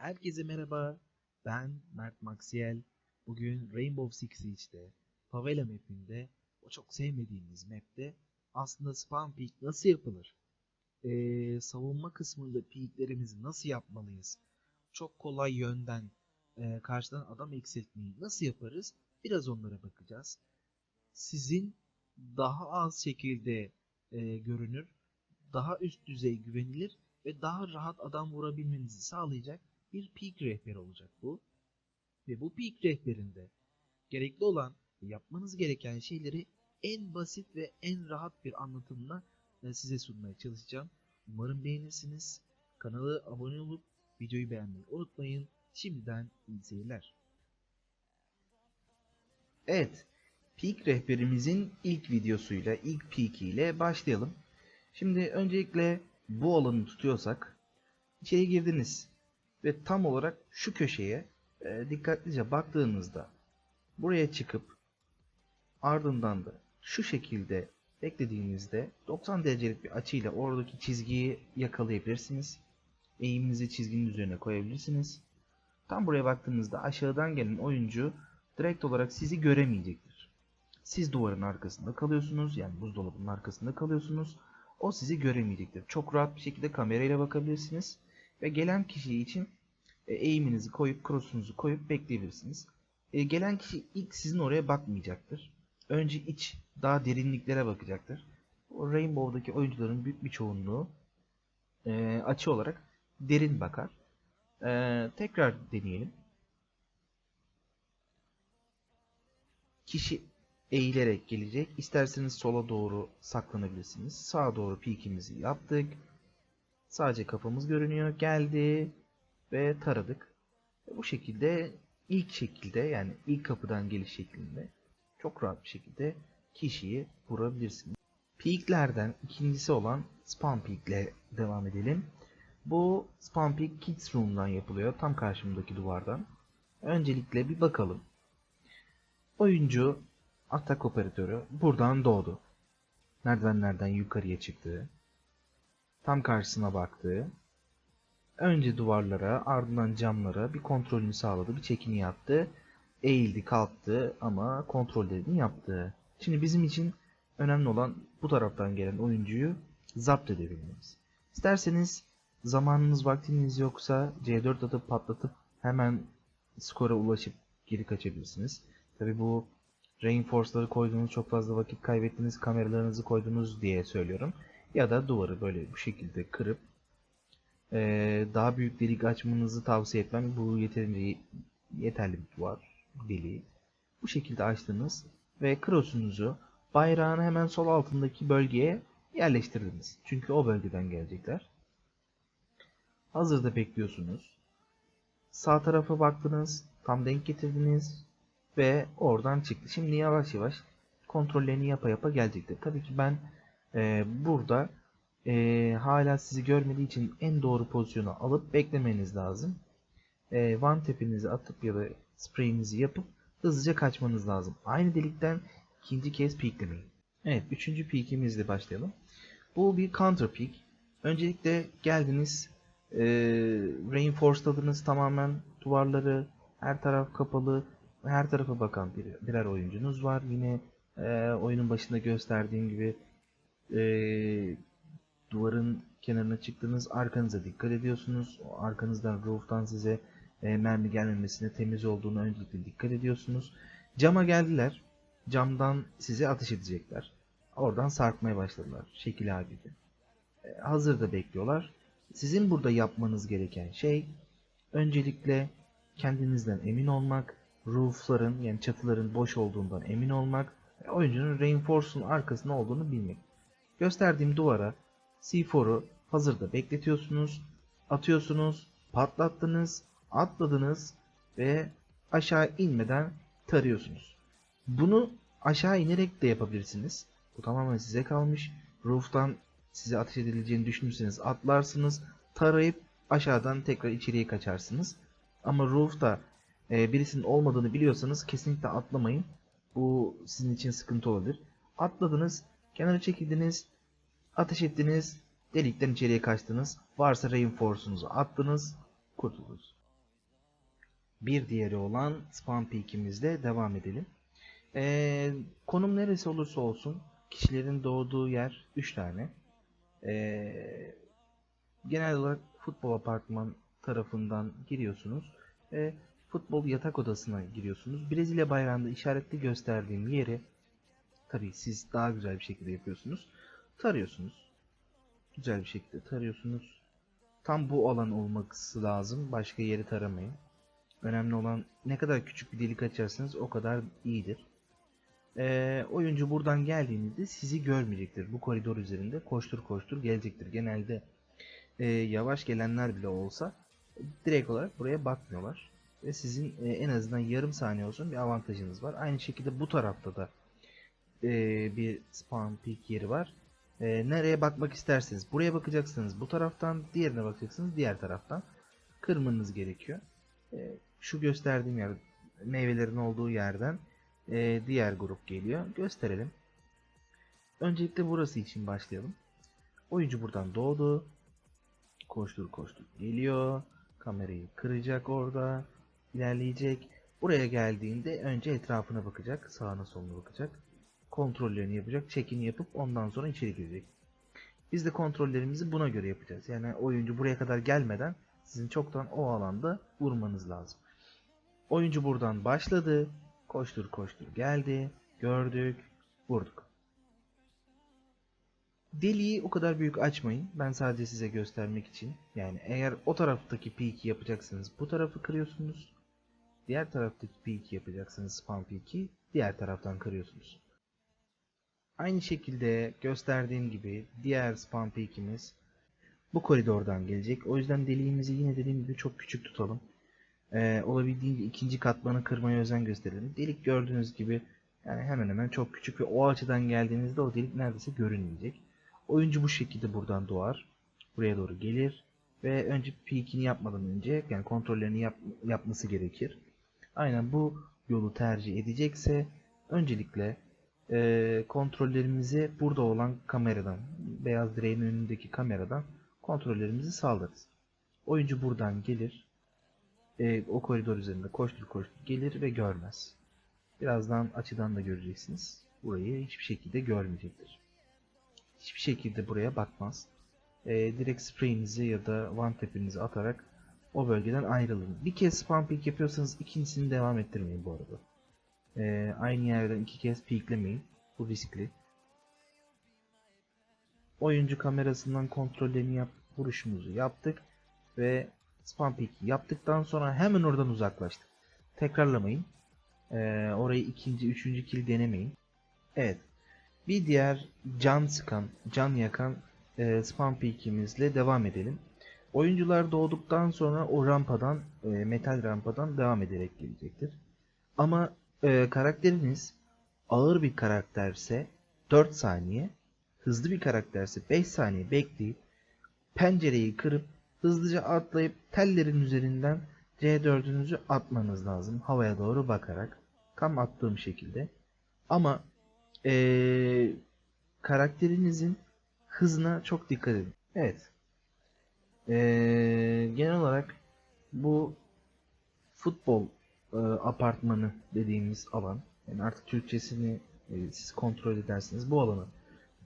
Herkese merhaba. Ben Mert Maxiel. Bugün Rainbow Six Siege'de, Favela map'inde, o çok sevmediğimiz map'te aslında spam peak nasıl yapılır? Ee, savunma kısmında peaklerimizi nasıl yapmalıyız? Çok kolay yönden e, karşıdan adam eksiltmeyi nasıl yaparız? Biraz onlara bakacağız. Sizin daha az şekilde e, görünür, daha üst düzey güvenilir ve daha rahat adam vurabilmenizi sağlayacak bir peak rehberi olacak bu. Ve bu peak rehberinde gerekli olan yapmanız gereken şeyleri en basit ve en rahat bir anlatımla size sunmaya çalışacağım. Umarım beğenirsiniz. Kanala abone olup videoyu beğenmeyi unutmayın. Şimdiden iyi seyirler. Evet, Peak rehberimizin ilk videosuyla, ilk peak ile başlayalım. Şimdi öncelikle bu alanı tutuyorsak içeri girdiniz ve tam olarak şu köşeye e, dikkatlice baktığınızda buraya çıkıp ardından da şu şekilde beklediğinizde 90 derecelik bir açıyla oradaki çizgiyi yakalayabilirsiniz. Eğiminizi çizginin üzerine koyabilirsiniz. Tam buraya baktığınızda aşağıdan gelen oyuncu direkt olarak sizi göremeyecektir. Siz duvarın arkasında kalıyorsunuz. Yani buzdolabının arkasında kalıyorsunuz. O sizi göremeyecektir. Çok rahat bir şekilde kamerayla bakabilirsiniz. Ve gelen kişi için e, eğiminizi koyup cross'unuzu koyup bekleyebilirsiniz. E, gelen kişi ilk sizin oraya bakmayacaktır. Önce iç, daha derinliklere bakacaktır. O Rainbow'daki oyuncuların büyük bir çoğunluğu e, açı olarak derin bakar. Tekrar deneyelim. Kişi eğilerek gelecek. İsterseniz sola doğru saklanabilirsiniz. Sağa doğru peek'imizi yaptık. Sadece kafamız görünüyor. Geldi ve taradık. Bu şekilde ilk şekilde yani ilk kapıdan geliş şeklinde çok rahat bir şekilde kişiyi vurabilirsiniz. Peak'lerden ikincisi olan Spam Peak ile devam edelim. Bu Spam Peak Kids Room'dan yapılıyor. Tam karşımdaki duvardan. Öncelikle bir bakalım. Oyuncu atak operatörü buradan doğdu. Merdivenlerden yukarıya çıktı. Tam karşısına baktı. Önce duvarlara, ardından camlara bir kontrolünü sağladı, bir çekini yaptı. Eğildi, kalktı ama kontrollerini yaptı. Şimdi bizim için önemli olan bu taraftan gelen oyuncuyu zapt edebilmemiz. İsterseniz zamanınız, vaktiniz yoksa C4 atıp patlatıp hemen skora ulaşıp geri kaçabilirsiniz. Tabi bu reinforce'ları koyduğunuz çok fazla vakit kaybettiniz, kameralarınızı koydunuz diye söylüyorum. Ya da duvarı böyle bu şekilde kırıp ee, daha büyük delik açmanızı tavsiye etmem. Bu yeterince yeterli bir duvar deliği. Bu şekilde açtınız ve cross'unuzu bayrağın hemen sol altındaki bölgeye yerleştirdiniz. Çünkü o bölgeden gelecekler. Hazırda bekliyorsunuz. Sağ tarafa baktınız, tam denk getirdiniz ve oradan çıktı. Şimdi yavaş yavaş kontrollerini yapa yapa gelecektir. Tabii ki ben e, burada e, hala sizi görmediği için en doğru pozisyonu alıp beklemeniz lazım. E, one tap'inizi atıp ya da spreyinizi yapıp hızlıca kaçmanız lazım. Aynı delikten ikinci kez peeklemeyin. Evet, üçüncü peekimizle başlayalım. Bu bir counter peek. Öncelikle geldiniz, e, reinforceladınız tamamen duvarları, her taraf kapalı, her tarafa bakan bir, birer oyuncunuz var. Yine e, oyunun başında gösterdiğim gibi e, duvarın kenarına çıktınız, arkanıza dikkat ediyorsunuz. Arkanızdan roof'tan size e, mermi gelmemesine temiz olduğunu öncelikle dikkat ediyorsunuz. Cama geldiler. Camdan size ateş edecekler. Oradan sarkmaya başladılar. Şekil A gibi. E, hazırda bekliyorlar. Sizin burada yapmanız gereken şey öncelikle kendinizden emin olmak, roof'ların yani çatıların boş olduğundan emin olmak oyuncunun reinforce'un arkasında olduğunu bilmek. Gösterdiğim duvara C4'u hazırda bekletiyorsunuz, atıyorsunuz, patlattınız, atladınız ve aşağı inmeden tarıyorsunuz. Bunu aşağı inerek de yapabilirsiniz. Bu tamamen size kalmış. Roof'tan size ateş edileceğini düşünürseniz atlarsınız, tarayıp aşağıdan tekrar içeriye kaçarsınız. Ama roof'ta e, birisinin olmadığını biliyorsanız kesinlikle atlamayın. Bu sizin için sıkıntı olabilir. Atladınız, kenara çekildiniz, ateş ettiniz, delikten içeriye kaçtınız. Varsa reinforce'unuzu attınız, kurtuldunuz. bir diğeri olan spam peak'imizle devam edelim. Ee, konum neresi olursa olsun kişilerin doğduğu yer 3 tane. Ee, genel olarak futbol apartman tarafından giriyorsunuz ve futbol yatak odasına giriyorsunuz. Brezilya bayrağında işaretli gösterdiğim yeri tabii siz daha güzel bir şekilde yapıyorsunuz. Tarıyorsunuz. Güzel bir şekilde tarıyorsunuz. Tam bu alan olması lazım. Başka yeri taramayın. Önemli olan ne kadar küçük bir delik açarsanız o kadar iyidir. Ee, oyuncu buradan geldiğinizde sizi görmeyecektir. Bu koridor üzerinde koştur koştur gelecektir. Genelde e, yavaş gelenler bile olsa direkt olarak buraya bakmıyorlar. Ve sizin e, en azından yarım saniye olsun bir avantajınız var. Aynı şekilde bu tarafta da e, bir spawn peak yeri var. E, nereye bakmak isterseniz buraya bakacaksınız bu taraftan, diğerine bakacaksınız diğer taraftan. Kırmanız gerekiyor. E, şu gösterdiğim yer meyvelerin olduğu yerden e, diğer grup geliyor. Gösterelim. Öncelikle burası için başlayalım. Oyuncu buradan doğdu. Koştur koştur geliyor. Kamerayı kıracak orada. ilerleyecek. Buraya geldiğinde önce etrafına bakacak. Sağına soluna bakacak. Kontrollerini yapacak. Çekini yapıp ondan sonra içeri girecek. Biz de kontrollerimizi buna göre yapacağız. Yani oyuncu buraya kadar gelmeden sizin çoktan o alanda vurmanız lazım. Oyuncu buradan başladı. Koştur koştur geldi. Gördük. Vurduk. Deliği o kadar büyük açmayın. Ben sadece size göstermek için. Yani eğer o taraftaki peak'i yapacaksınız bu tarafı kırıyorsunuz. Diğer taraftaki peak'i yapacaksınız spam peak'i diğer taraftan kırıyorsunuz. Aynı şekilde gösterdiğim gibi diğer spam peak'imiz bu koridordan gelecek. O yüzden deliğimizi yine dediğim gibi çok küçük tutalım. Ee, olabildiğince ikinci katmanı kırmaya özen gösterelim. Delik gördüğünüz gibi yani hemen hemen çok küçük ve o açıdan geldiğinizde o delik neredeyse görünmeyecek. Oyuncu bu şekilde buradan doğar. Buraya doğru gelir. Ve önce peekini yapmadan önce yani kontrollerini yap, yapması gerekir. Aynen bu yolu tercih edecekse öncelikle e, kontrollerimizi burada olan kameradan, beyaz direğin önündeki kameradan kontrollerimizi sağlarız. Oyuncu buradan gelir. E, o koridor üzerinde koştur koştur gelir ve görmez. Birazdan açıdan da göreceksiniz. Burayı hiçbir şekilde görmeyecektir hiçbir şekilde buraya bakmaz. E, direkt spreyinizi ya da one tap'inizi atarak o bölgeden ayrılın. Bir kez spam peek yapıyorsanız ikincisini devam ettirmeyin bu arada. E, aynı yerden iki kez peeklemeyin. Bu riskli. Oyuncu kamerasından kontrollerini yap, vuruşumuzu yaptık ve spam peek yaptıktan sonra hemen oradan uzaklaştık. Tekrarlamayın. E, orayı ikinci, üçüncü kill denemeyin. Evet. Bir diğer can sıkan, can yakan e, spam peak'imizle devam edelim. Oyuncular doğduktan sonra o rampadan, e, metal rampadan devam ederek gelecektir. Ama e, karakteriniz ağır bir karakterse 4 saniye, hızlı bir karakterse 5 saniye bekleyip pencereyi kırıp hızlıca atlayıp tellerin üzerinden C4'ünüzü atmanız lazım havaya doğru bakarak. Tam attığım şekilde. Ama ee, karakterinizin hızına çok dikkat edin. Evet. Ee, genel olarak bu futbol e, apartmanı dediğimiz alan yani artık Türkçesini e, siz kontrol edersiniz. Bu alanı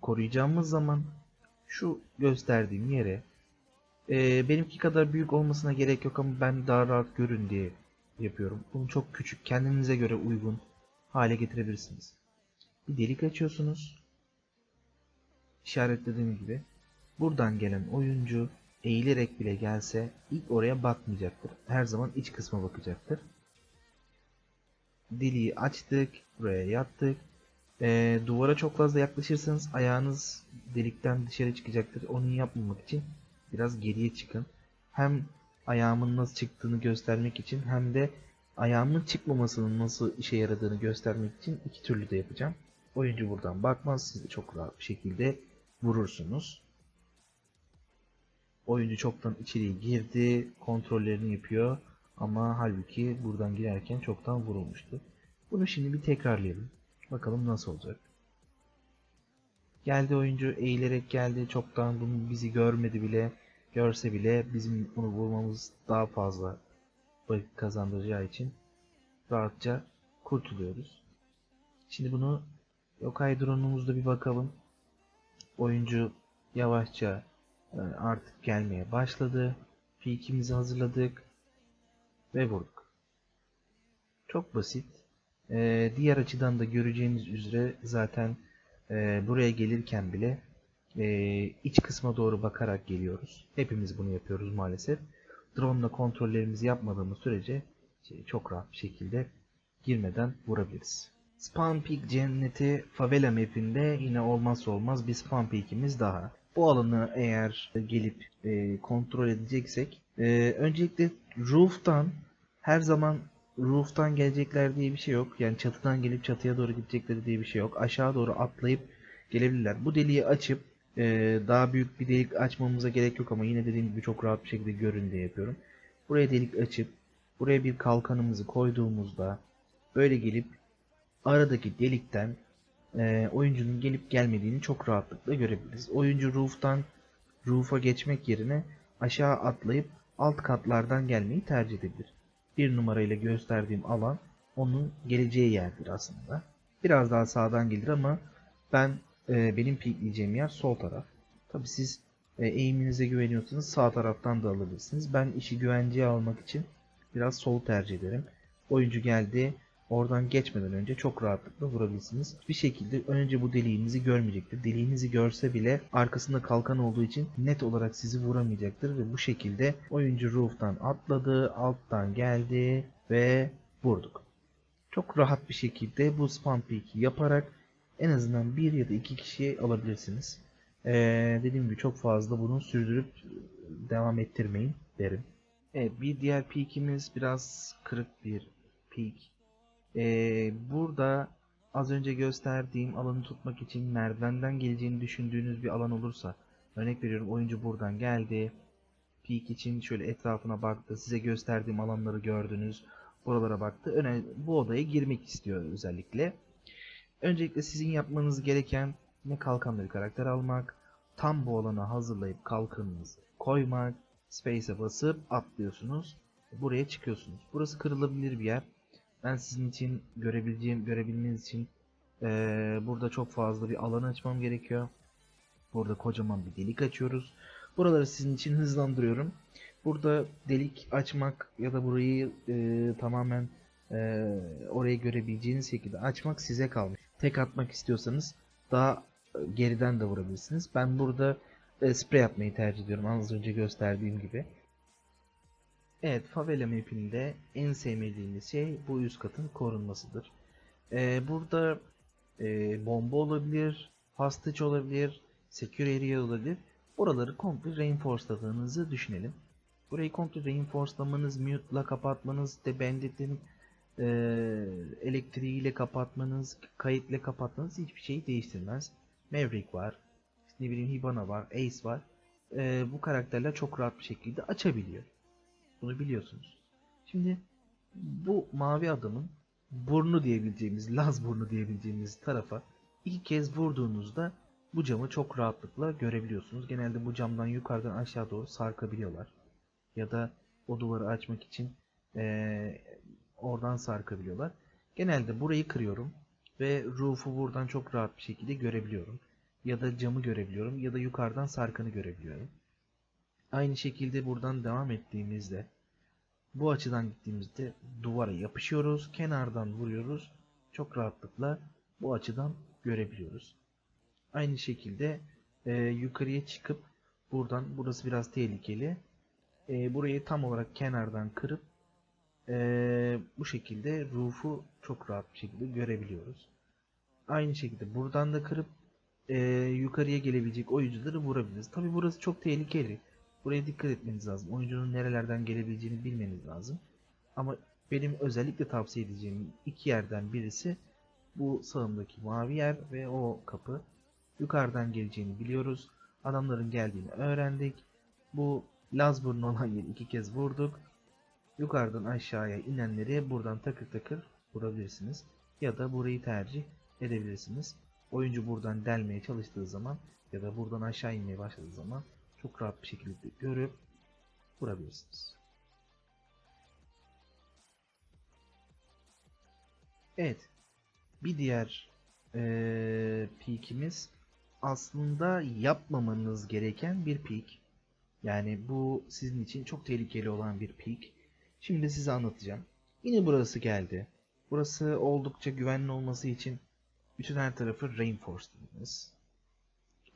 koruyacağımız zaman şu gösterdiğim yere e, benimki kadar büyük olmasına gerek yok ama ben daha rahat görün diye yapıyorum. Bunu çok küçük kendinize göre uygun hale getirebilirsiniz bir delik açıyorsunuz. İşaretlediğim gibi buradan gelen oyuncu eğilerek bile gelse ilk oraya bakmayacaktır. Her zaman iç kısma bakacaktır. Deliği açtık, buraya yattık. Ee, duvara çok fazla yaklaşırsanız ayağınız delikten dışarı çıkacaktır. Onu yapmamak için biraz geriye çıkın. Hem ayağımın nasıl çıktığını göstermek için hem de ayağımın çıkmamasının nasıl işe yaradığını göstermek için iki türlü de yapacağım. Oyuncu buradan bakmaz. Siz de çok rahat bir şekilde vurursunuz. Oyuncu çoktan içeriye girdi. Kontrollerini yapıyor. Ama halbuki buradan girerken çoktan vurulmuştu. Bunu şimdi bir tekrarlayalım. Bakalım nasıl olacak. Geldi oyuncu eğilerek geldi. Çoktan bunu bizi görmedi bile. Görse bile bizim onu vurmamız daha fazla kazandıracağı için rahatça kurtuluyoruz. Şimdi bunu Yokai drone'umuzda bir bakalım. Oyuncu yavaşça e, artık gelmeye başladı. Peak'imizi hazırladık ve vurduk. Çok basit. E, diğer açıdan da göreceğiniz üzere zaten e, buraya gelirken bile e, iç kısma doğru bakarak geliyoruz. Hepimiz bunu yapıyoruz maalesef. Drone ile kontrollerimizi yapmadığımız sürece şey, çok rahat bir şekilde girmeden vurabiliriz. Spawn Peak cenneti favela mapinde yine olmazsa olmaz bir Spawn Peak'imiz daha. Bu alanı eğer gelip e, kontrol edeceksek e, öncelikle roof'tan her zaman roof'tan gelecekler diye bir şey yok. Yani çatıdan gelip çatıya doğru gidecekleri diye bir şey yok. Aşağı doğru atlayıp gelebilirler. Bu deliği açıp e, daha büyük bir delik açmamıza gerek yok ama yine dediğim gibi çok rahat bir şekilde görün diye yapıyorum. Buraya delik açıp buraya bir kalkanımızı koyduğumuzda böyle gelip aradaki delikten e, oyuncunun gelip gelmediğini çok rahatlıkla görebiliriz. Oyuncu roof'tan roof'a geçmek yerine aşağı atlayıp alt katlardan gelmeyi tercih edebilir. Bir numarayla gösterdiğim alan onun geleceği yerdir aslında. Biraz daha sağdan gelir ama ben e, benim peekleyeceğim yer sol taraf. Tabi siz e, eğiminize güveniyorsanız sağ taraftan da alabilirsiniz. Ben işi güvenceye almak için biraz sol tercih ederim. Oyuncu geldi. Oradan geçmeden önce çok rahatlıkla vurabilirsiniz. Bir şekilde önce bu deliğinizi görmeyecektir. Deliğinizi görse bile arkasında kalkan olduğu için net olarak sizi vuramayacaktır ve bu şekilde oyuncu roof'tan atladı, alttan geldi ve vurduk. Çok rahat bir şekilde bu spam peak'i yaparak en azından bir ya da iki kişi alabilirsiniz. Ee, dediğim gibi çok fazla bunu sürdürüp devam ettirmeyin derim. Evet bir diğer peak'imiz biraz kırık bir peak. Ee, burada az önce gösterdiğim alanı tutmak için merdivenden geleceğini düşündüğünüz bir alan olursa örnek veriyorum oyuncu buradan geldi. Peak için şöyle etrafına baktı size gösterdiğim alanları gördünüz buralara baktı. Öne bu odaya girmek istiyor özellikle. Öncelikle sizin yapmanız gereken ne? Kalkanlı bir karakter almak tam bu alana hazırlayıp kalkanınızı koymak space'e basıp atlıyorsunuz buraya çıkıyorsunuz. Burası kırılabilir bir yer ben sizin için görebileceğim, görebilmeniz için eee, burada çok fazla bir alan açmam gerekiyor. Burada kocaman bir delik açıyoruz. Buraları sizin için hızlandırıyorum. Burada delik açmak ya da burayı eee, tamamen eee, orayı görebileceğiniz şekilde açmak size kalmış. Tek atmak istiyorsanız daha e, geriden de vurabilirsiniz. Ben burada e, sprey atmayı tercih ediyorum az önce gösterdiğim gibi. Evet, favela map'inde en sevmediğimiz şey bu üst katın korunmasıdır. Ee, burada e, bomba olabilir, hostage olabilir, secure area olabilir. Buraları komple reinforceladığınızı düşünelim. Burayı komple reinforcelamanız, mute'la kapatmanız, de bandit'in e, elektriğiyle kapatmanız, kayıtla kapatmanız hiçbir şeyi değiştirmez. Maverick var, ne bileyim Hibana var, Ace var. E, bu karakterler çok rahat bir şekilde açabiliyor. Bunu biliyorsunuz. Şimdi bu mavi adamın burnu diyebileceğimiz, Laz burnu diyebileceğimiz tarafa iki kez vurduğunuzda bu camı çok rahatlıkla görebiliyorsunuz. Genelde bu camdan yukarıdan aşağı doğru sarkabiliyorlar. Ya da o duvarı açmak için eee, oradan sarkabiliyorlar. Genelde burayı kırıyorum ve roof'u buradan çok rahat bir şekilde görebiliyorum. Ya da camı görebiliyorum ya da yukarıdan sarkanı görebiliyorum. Aynı şekilde buradan devam ettiğimizde bu açıdan gittiğimizde duvara yapışıyoruz. Kenardan vuruyoruz. Çok rahatlıkla bu açıdan görebiliyoruz. Aynı şekilde e, yukarıya çıkıp buradan burası biraz tehlikeli. E, burayı tam olarak kenardan kırıp e, bu şekilde roof'u çok rahat bir şekilde görebiliyoruz. Aynı şekilde buradan da kırıp e, yukarıya gelebilecek oyuncuları vurabiliriz. Tabi burası çok tehlikeli. Buraya dikkat etmeniz lazım. Oyuncunun nerelerden gelebileceğini bilmeniz lazım. Ama benim özellikle tavsiye edeceğim iki yerden birisi bu sağımdaki mavi yer ve o kapı. Yukarıdan geleceğini biliyoruz. Adamların geldiğini öğrendik. Bu Lazburn olan yeri iki kez vurduk. Yukarıdan aşağıya inenleri buradan takır takır vurabilirsiniz. Ya da burayı tercih edebilirsiniz. Oyuncu buradan delmeye çalıştığı zaman ya da buradan aşağı inmeye başladığı zaman çok rahat bir şekilde görüp vurabilirsiniz. Evet. Bir diğer eee peak'imiz aslında yapmamanız gereken bir peak. Yani bu sizin için çok tehlikeli olan bir peak. Şimdi size anlatacağım. Yine burası geldi. Burası oldukça güvenli olması için bütün her tarafı reinforceladınız.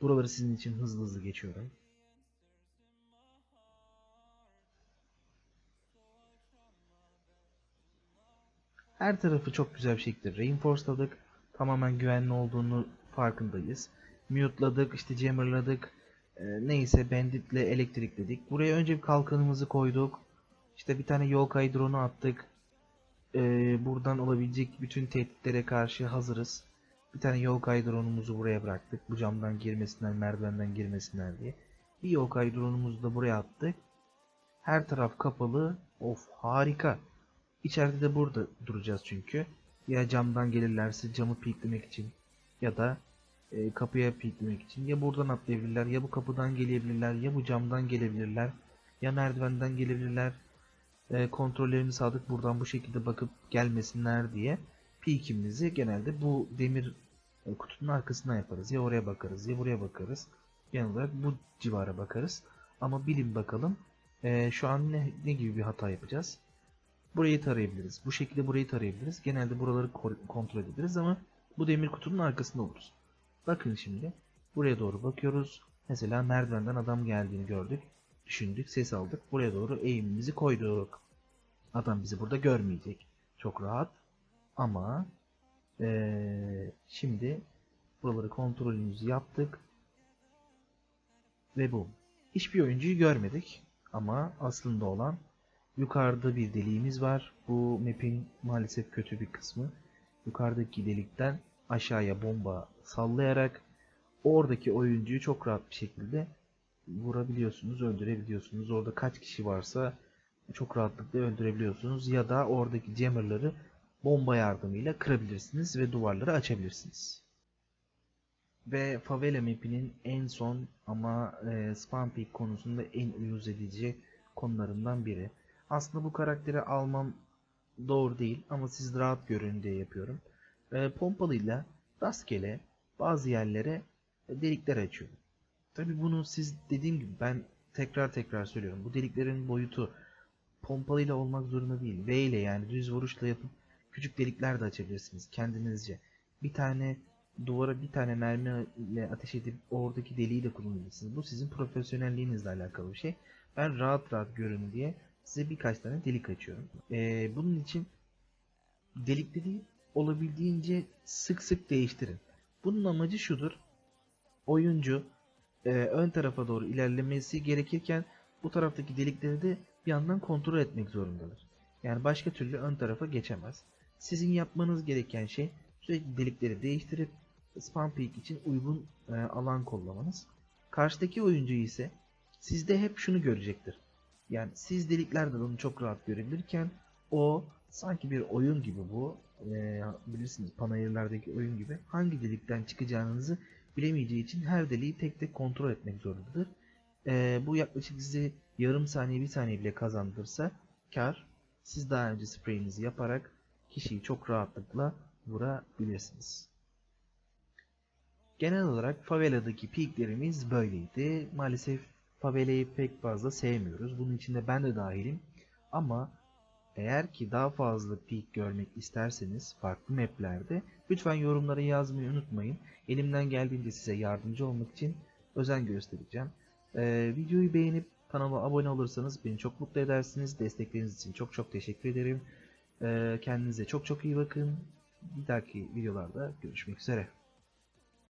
Buraları sizin için hızlı hızlı geçiyorum. Her tarafı çok güzel bir şekilde reinforceladık. Tamamen güvenli olduğunu farkındayız. Mute'ladık, işte jammerladık. Ee, neyse banditle elektrikledik. Buraya önce bir kalkanımızı koyduk. İşte bir tane Yokai drone'u attık. Ee, buradan olabilecek bütün tehditlere karşı hazırız. Bir tane Yokai drone'umuzu buraya bıraktık. Bu camdan girmesinler, merdivenden girmesinler diye. Bir Yokai drone'umuzu da buraya attık. Her taraf kapalı. Of harika. İçeride de burada duracağız çünkü. Ya camdan gelirlerse camı piklemek için ya da e, kapıya piklemek için ya buradan atlayabilirler ya bu kapıdan gelebilirler ya bu camdan gelebilirler ya merdivenden gelebilirler. E, kontrollerini sağladık buradan bu şekilde bakıp gelmesinler diye pikimizi genelde bu demir e, kutunun arkasından yaparız. Ya oraya bakarız ya buraya bakarız. Genel olarak bu civara bakarız. Ama bilin bakalım e, şu an ne, ne gibi bir hata yapacağız. Burayı tarayabiliriz. Bu şekilde burayı tarayabiliriz. Genelde buraları ko- kontrol edebiliriz ama bu demir kutunun arkasında oluruz. Bakın şimdi. Buraya doğru bakıyoruz. Mesela merdivenden adam geldiğini gördük. Düşündük, ses aldık. Buraya doğru eğimimizi koyduk. Adam bizi burada görmeyecek. Çok rahat. Ama eee, şimdi buraları kontrolümüzü yaptık. Ve bu. Hiçbir oyuncuyu görmedik. Ama aslında olan Yukarıda bir deliğimiz var. Bu map'in maalesef kötü bir kısmı. Yukarıdaki delikten aşağıya bomba sallayarak oradaki oyuncuyu çok rahat bir şekilde vurabiliyorsunuz, öldürebiliyorsunuz. Orada kaç kişi varsa çok rahatlıkla öldürebiliyorsunuz. Ya da oradaki jammerları bomba yardımıyla kırabilirsiniz ve duvarları açabilirsiniz. Ve Favela map'inin en son ama e, spam peak konusunda en uyuz edici konularından biri. Aslında bu karakteri almam doğru değil ama siz rahat görün diye yapıyorum. E, pompalıyla rastgele bazı yerlere delikler açıyorum. Tabi bunu siz dediğim gibi ben tekrar tekrar söylüyorum. Bu deliklerin boyutu pompalıyla olmak zorunda değil. V ile yani düz vuruşla yapıp küçük delikler de açabilirsiniz kendinizce. Bir tane duvara bir tane mermi ile ateş edip oradaki deliği de kullanabilirsiniz. Bu sizin profesyonelliğinizle alakalı bir şey. Ben rahat rahat görün diye size birkaç tane delik açıyorum. Ee, bunun için delikleri olabildiğince sık sık değiştirin. Bunun amacı şudur. Oyuncu e, ön tarafa doğru ilerlemesi gerekirken bu taraftaki delikleri de bir yandan kontrol etmek zorundadır. Yani başka türlü ön tarafa geçemez. Sizin yapmanız gereken şey sürekli delikleri değiştirip spam peak için uygun e, alan kollamanız. Karşıdaki oyuncu ise sizde hep şunu görecektir. Yani siz deliklerden onu çok rahat görebilirken o sanki bir oyun gibi bu. E, bilirsiniz panayırlardaki oyun gibi. Hangi delikten çıkacağınızı bilemeyeceği için her deliği tek tek kontrol etmek zorundadır. E, bu yaklaşık size yarım saniye bir saniye bile kazandırsa kar. Siz daha önce spreyinizi yaparak kişiyi çok rahatlıkla vurabilirsiniz. Genel olarak faveladaki peaklerimiz böyleydi. Maalesef favelayı pek fazla sevmiyoruz. Bunun içinde ben de dahilim. Ama eğer ki daha fazla peak görmek isterseniz farklı maplerde lütfen yorumlara yazmayı unutmayın. Elimden geldiğince size yardımcı olmak için özen göstereceğim. Ee, videoyu beğenip kanala abone olursanız beni çok mutlu edersiniz. Destekleriniz için çok çok teşekkür ederim. Ee, kendinize çok çok iyi bakın. Bir dahaki videolarda görüşmek üzere.